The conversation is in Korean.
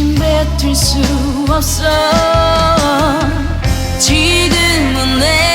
대신 뱉을 수 없어. 지금은 내